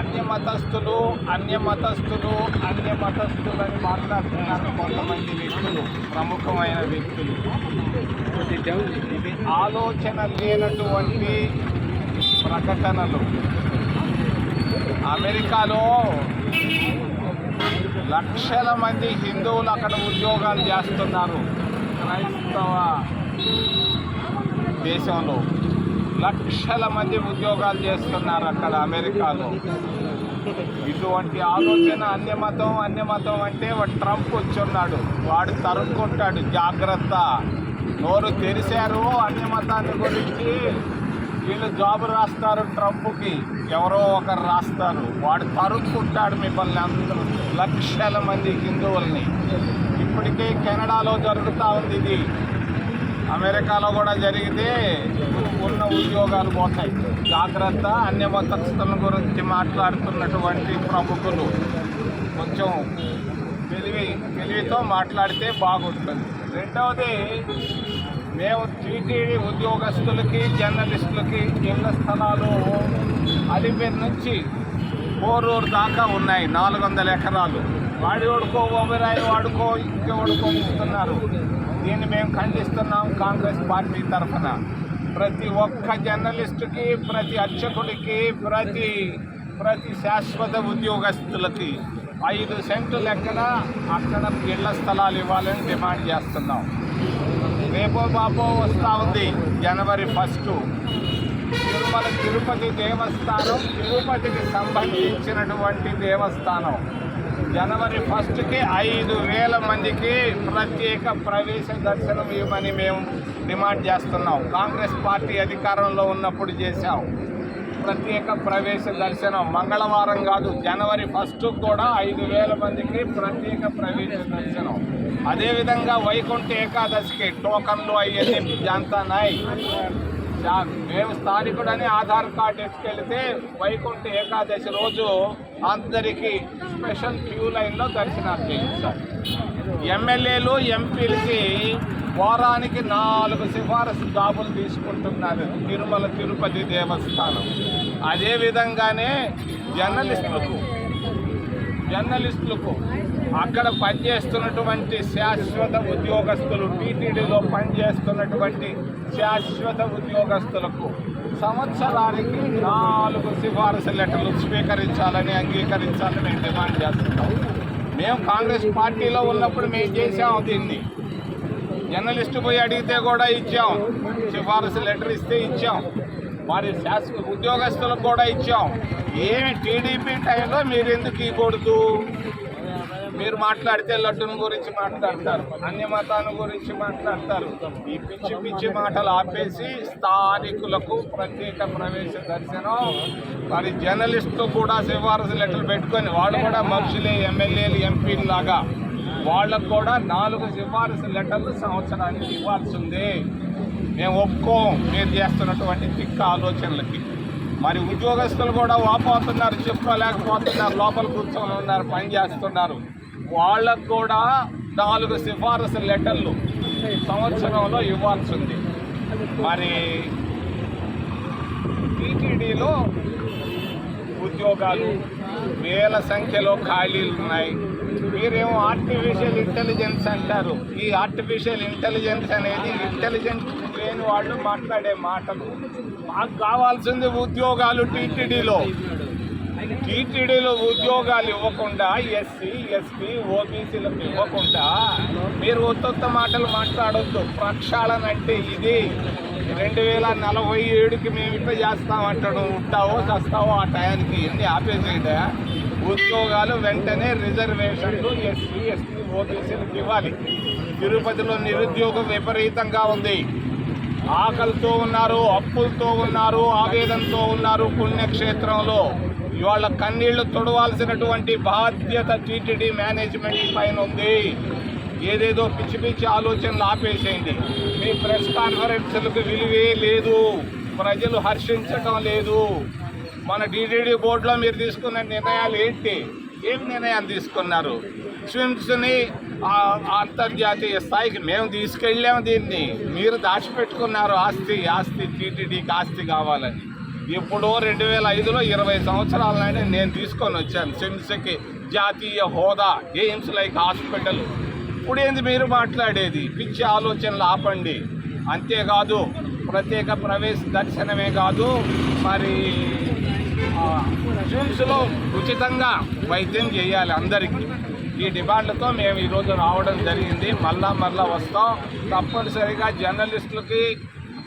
అన్య మతస్థులు అన్య మతస్థులు అన్య మతస్థులు అని మాట్లాడుతున్నారు కొంతమంది వ్యక్తులు ప్రముఖమైన వ్యక్తులు. ఇది ఆలోచన లేనటువంటి ప్రకటనలు. అమెరికాలో లక్షల మంది హిందువులు అక్కడ ఉద్యోగాలు చేస్తున్నారు. క్రైస్తవ దేశంలో. లక్షల మంది ఉద్యోగాలు చేస్తున్నారు అక్కడ అమెరికాలో. ఇటువంటి ఆలోచన అన్యమతం అన్యమతం అంటే వాడు ట్రంప్ వచ్చున్నాడు. వాడు తరుక్కుంటాడు జాగ్రత్త. నోరు తెరిశారు అన్యమతాన్ని గురించి. వీళ్ళు జాబు రాస్తారు ట్రంప్కి. ఎవరో ఒకరు రాస్తారు. వాడు తరుక్కుంటాడు మిమ్మల్ని అందరూ. లక్షల మంది హిందువుల్ని. ఇప్పటికే కెనడాలో జరుగుతూ ఉంది ఇది. అమెరికాలో కూడా జరిగితే ఉన్న ఉద్యోగాలు పోతాయి. జాగ్రత్త అన్య మతస్థుల గురించి మాట్లాడుతున్నటువంటి ప్రముఖులు. కొంచెం తెలివి తెలివితో మాట్లాడితే బాగుంటుంది. రెండవది మేము టీటీడీ ఉద్యోగస్తులకి జర్నలిస్టులకి ఇళ్ళ స్థలాలు అలిపేరు నుంచి కోరూరు దాకా ఉన్నాయి నాలుగు వందల ఎకరాలు. వాడి వాడుకో ఓబిరాయి వాడుకో ఇంకే వాడుకో ఇస్తున్నారు. దీన్ని మేము ఖండిస్తున్నాం కాంగ్రెస్ పార్టీ తరఫున. ప్రతి ఒక్క జర్నలిస్టుకి ప్రతి అర్చకుడికి ప్రతి ప్రతి శాశ్వత ఉద్యోగస్తులకి ఐదు సెంట్లు లెక్కన అక్కడ ఇళ్ళ స్థలాలు ఇవ్వాలని డిమాండ్ చేస్తున్నాం. రేపో బాపో వస్తూ ఉంది జనవరి ఫస్ట్. తిరుమల తిరుపతి దేవస్థానం తిరుపతికి సంబంధించినటువంటి దేవస్థానం. జనవరి ఫస్ట్కి ఐదు వేల మందికి ప్రత్యేక ప్రవేశ దర్శనం ఇవ్వమని మేము డిమాండ్ చేస్తున్నాం. కాంగ్రెస్ పార్టీ అధికారంలో ఉన్నప్పుడు చేశాం. ప్రత్యేక ప్రవేశ దర్శనం మంగళవారం కాదు జనవరి ఫస్ట్ కూడా ఐదు వేల మందికి ప్రత్యేక ప్రవేశ దర్శనం. అదేవిధంగా వైకుంఠ ఏకాదశికి టోకన్లు అయ్యేది జాంతానాయ్ జా- మేము స్థానికుడని ఆధార్ కార్డు ఎత్తుకెళ్తే వైకుంఠ ఏకాదశి రోజు అందరికీ స్పెషల్ క్యూ లైన్లో దర్శనాలు చేయిస్తారు ఎమ్మెల్యేలు ఎంపీలకి వారానికి నాలుగు సిఫారసు జాబులు తీసుకుంటున్నారు తిరుమల తిరుపతి దేవస్థానం. అదేవిధంగానే జర్నలిస్టులకు జర్నలిస్టులకు అక్కడ పనిచేస్తున్నటువంటి శాశ్వత ఉద్యోగస్తులు టీటీడీలో పనిచేస్తున్నటువంటి శాశ్వత ఉద్యోగస్తులకు సంవత్సరానికి నాలుగు సిఫారసు లెటర్లు స్వీకరించాలని అంగీకరించాలని మేము డిమాండ్ చేస్తున్నాం. మేము కాంగ్రెస్ పార్టీలో ఉన్నప్పుడు మేము చేసాం దీన్ని. జర్నలిస్ట్ పోయి అడిగితే కూడా ఇచ్చాం. సిఫారసు లెటర్ ఇస్తే ఇచ్చాం. మరి శాశ్వత ఉద్యోగస్తులకు కూడా ఇచ్చాం. ఏమి టీడీపీ టైంలో మీరు ఎందుకు ఇవ్వకూడదు? మీరు మాట్లాడితే లడ్డును గురించి మాట్లాడతారు అన్య మతాన్ని గురించి మాట్లాడతారు. ఈ పిచ్చి పిచ్చి మాటలు ఆపేసి స్థానికులకు ప్రత్యేక ప్రవేశ దర్శనం మరి జర్నలిస్ట్తో కూడా సిఫారసు లెటర్లు పెట్టుకొని వాళ్ళు కూడా మనుషులే ఎమ్మెల్యేలు ఎంపీలు లాగా. వాళ్ళకు కూడా నాలుగు సిఫారసు లెటర్లు సంవత్సరానికి ఇవ్వాల్సిందే. మేము ఒప్పుకోం. మీరు చేస్తున్నటువంటి తిక్క ఆలోచనలకి. మరి ఉద్యోగస్తులు కూడా వాపోతున్నారు చెప్పుకోలేకపోతున్నారు లోపల కూర్చొని ఉన్నారు పని చేస్తున్నారు. వాళ్ళకు కూడా నాలుగు సిఫారసు లెటర్లు సంవత్సరంలో ఇవ్వాల్సి ఉంది మరి టీటీడీలో ఉద్యోగాలు వేల సంఖ్యలో ఖాళీలు ఉన్నాయి. మీరేమో ఆర్టిఫిషియల్ ఇంటెలిజెన్స్ అంటారు. ఈ ఆర్టిఫిషియల్ ఇంటెలిజెన్స్ అనేది ఇంటెలిజెంట్ లేని వాళ్ళు మాట్లాడే మాటలు. మాకు కావాల్సింది ఉద్యోగాలు టీటీడీలో. టీటీడీలో ఉద్యోగాలు ఇవ్వకుండా ఎస్సీ ఎస్టీ ఓబీసీలకు ఇవ్వకుండా మీరు ఉత్తొత్త మాటలు మాట్లాడొద్దు. ప్రక్షాళన అంటే ఇది. రెండు వేల నలభై ఏడుకి మేము ఇట్లా చేస్తామంటాడు ఉంటావో చస్తావో ఆ టయానికి ఎన్ని ఆపేసేయడా ఉద్యోగాలు వెంటనే రిజర్వేషన్లు ఎస్సీ ఎస్టీ ఓబీసీలకు ఇవ్వాలి. తిరుపతిలో నిరుద్యోగం విపరీతంగా ఉంది. ఆకలితో ఉన్నారు అప్పులతో ఉన్నారు ఆవేదనతో ఉన్నారు పుణ్యక్షేత్రంలో. ఇవాళ కన్నీళ్ళు తొడవాల్సినటువంటి బాధ్యత టీటీడీ మేనేజ్మెంట్ పైన ఉంది. ఏదేదో పిచ్చి పిచ్చి ఆలోచనలు ఆపేసేయండి. మీ ప్రెస్ కాన్ఫరెన్స్లకు విలువే లేదు. ప్రజలు హర్షించటం లేదు. మన టీటీడీ బోర్డులో మీరు తీసుకున్న నిర్ణయాలు ఏంటి? ఏం నిర్ణయాలు తీసుకున్నారు? స్విమ్స్ని అంతర్జాతీయ స్థాయికి మేము తీసుకెళ్ళాము దీన్ని. మీరు దాచిపెట్టుకున్నారు ఆస్తి ఆస్తి టీటీడీకి ఆస్తి కావాలని. ఇప్పుడు రెండు వేల ఐదులో ఇరవై సంవత్సరాల నేను తీసుకొని వచ్చాను. సిమ్స్కి జాతీయ హోదా ఎయిమ్స్ లైక్ హాస్పిటల్. ఇప్పుడు ఏంది మీరు మాట్లాడేది? పిచ్చి ఆలోచనలు ఆపండి. అంతేకాదు ప్రత్యేక ప్రవేశ దర్శనమే కాదు మరి ఆ, ఉచితంగా వైద్యం చేయాలి అందరికీ. ఈ డిమాండ్లతో మేము ఈరోజు రావడం జరిగింది. మళ్ళా మళ్ళా వస్తాం. తప్పనిసరిగా జర్నలిస్టులకి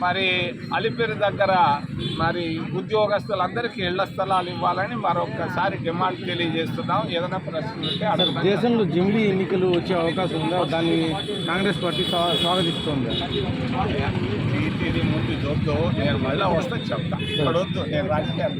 మరి అలిపిరి దగ్గర మరి ఉద్యోగస్తులందరికీ ఇళ్ళ స్థలాలు ఇవ్వాలని మరొకసారి డిమాండ్ తెలియజేస్తున్నాం. ఏదైనా అడగండి. దేశంలో జమిలీ ఎన్నికలు వచ్చే అవకాశం ఉందా? దాన్ని కాంగ్రెస్ పార్టీ స్వా- స్వాగతిస్తోంది. ఇది ముందు చూద్దు. నేను మళ్ళీ వస్తే చెప్తా. ఇక్కడ వద్దు. నేను రాజకీయాలు